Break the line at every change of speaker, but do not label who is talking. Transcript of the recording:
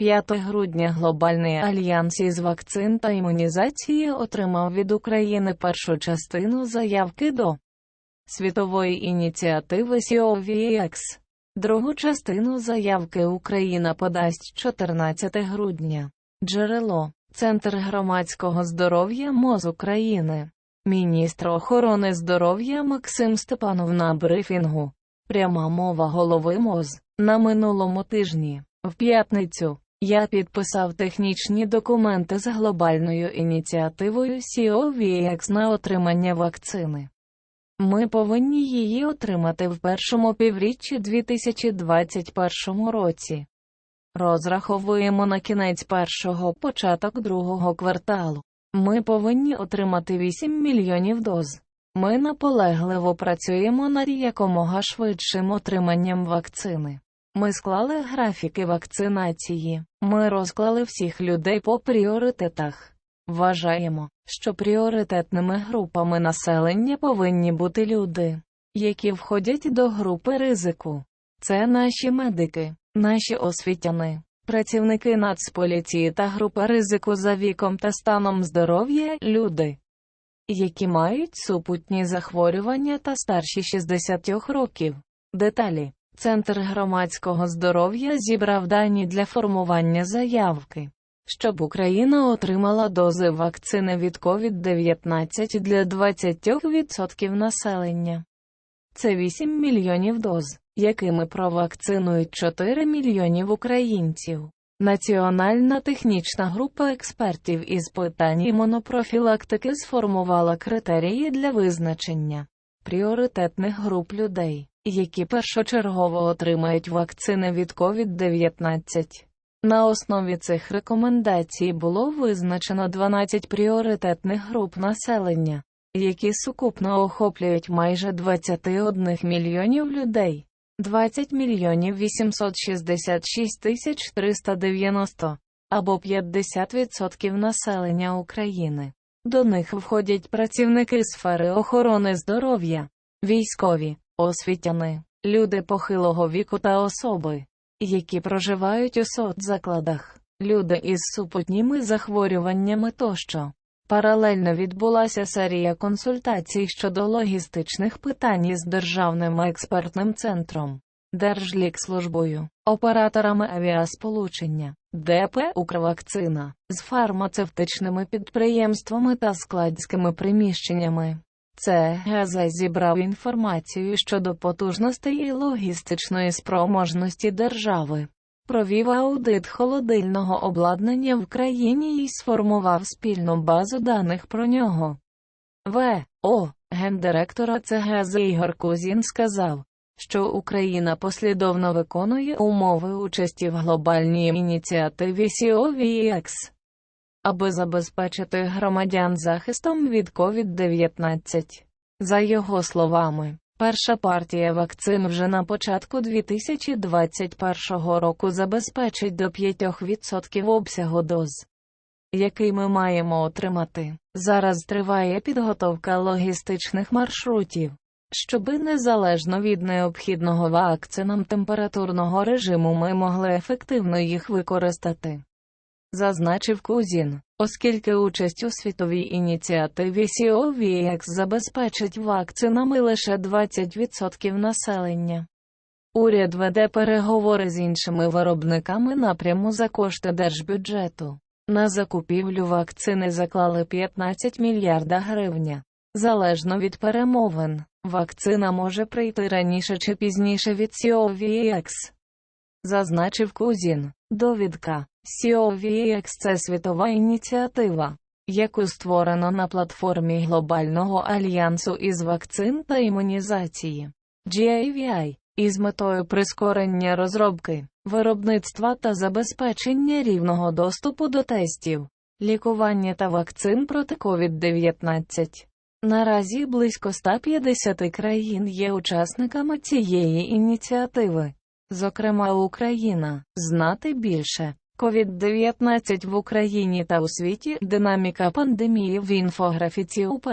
5 грудня Глобальний альянс із вакцин та імунізації отримав від України першу частину заявки до світової ініціативи COVAX. Другу частину заявки Україна подасть 14 грудня. Джерело Центр громадського здоров'я МОЗ України. Міністр охорони здоров'я Максим Степанов на брифінгу. Пряма мова голови МОЗ. На минулому тижні, в п'ятницю, я підписав технічні документи з глобальною ініціативою COVAX на отримання вакцини. Ми повинні її отримати в першому півріччі 2021 році. Розраховуємо на кінець першого, початок другого кварталу. Ми повинні отримати 8 мільйонів доз. Ми наполегливо працюємо над якомога швидшим отриманням вакцини. Ми склали графіки вакцинації, ми розклали всіх людей по пріоритетах. Вважаємо, що пріоритетними групами населення повинні бути люди, які входять до групи ризику. Це наші медики, наші освітяни, працівники Нацполіції та група ризику за віком та станом здоров'я, люди, які мають супутні захворювання та старші 60 років. Деталі. Центр громадського здоров'я зібрав дані для формування заявки, щоб Україна отримала дози вакцини від COVID-19 для 20% населення. Це 8 мільйонів доз, якими провакцинують 4 мільйонів українців. Національна технічна група експертів із питань імунопрофілактики сформувала критерії для визначення пріоритетних груп людей, які першочергово отримають вакцини від COVID-19. На основі цих рекомендацій було визначено 12 пріоритетних груп населення, які сукупно охоплюють майже 21 мільйонів людей. 20 мільйонів 866 тисяч 390, або 50% населення України. До них входять працівники сфери охорони здоров'я, військові, освітяни, люди похилого віку та особи, які проживають у соцзакладах, люди із супутніми захворюваннями тощо. Паралельно відбулася серія консультацій щодо логістичних питань із Державним експертним центром, Держлікслужбою, операторами авіасполучення, ДП «Укрвакцина», з фармацевтичними підприємствами та складськими приміщеннями. Це ГАЗа зібрав інформацію щодо потужностей і логістичної спроможності держави провів аудит холодильного обладнання в країні і сформував спільну базу даних про нього. В. О. Гендиректора ЦГЗ Ігор Кузін сказав, що Україна послідовно виконує умови участі в глобальній ініціативі COVX, аби забезпечити громадян захистом від COVID-19. За його словами, Перша партія вакцин вже на початку 2021 року забезпечить до 5% обсягу доз, який ми маємо отримати. Зараз триває підготовка логістичних маршрутів, щоби незалежно від необхідного вакцинам температурного режиму ми могли ефективно їх використати. Зазначив Кузін, оскільки участь у світовій ініціативі COVAX забезпечить вакцинами лише 20% населення. Уряд веде переговори з іншими виробниками напряму за кошти держбюджету. На закупівлю вакцини заклали 15 мільярда гривня. Залежно від перемовин, вакцина може прийти раніше чи пізніше від COVAX. Зазначив Кузін, довідка. COVAX – це світова ініціатива, яку створено на платформі Глобального альянсу із вакцин та імунізації GAVI, із метою прискорення розробки, виробництва та забезпечення рівного доступу до тестів, лікування та вакцин проти COVID-19. Наразі близько 150 країн є учасниками цієї ініціативи, зокрема Україна, знати більше. COVID-19 в Україні та у світі, динаміка пандемії в інфографіці УП.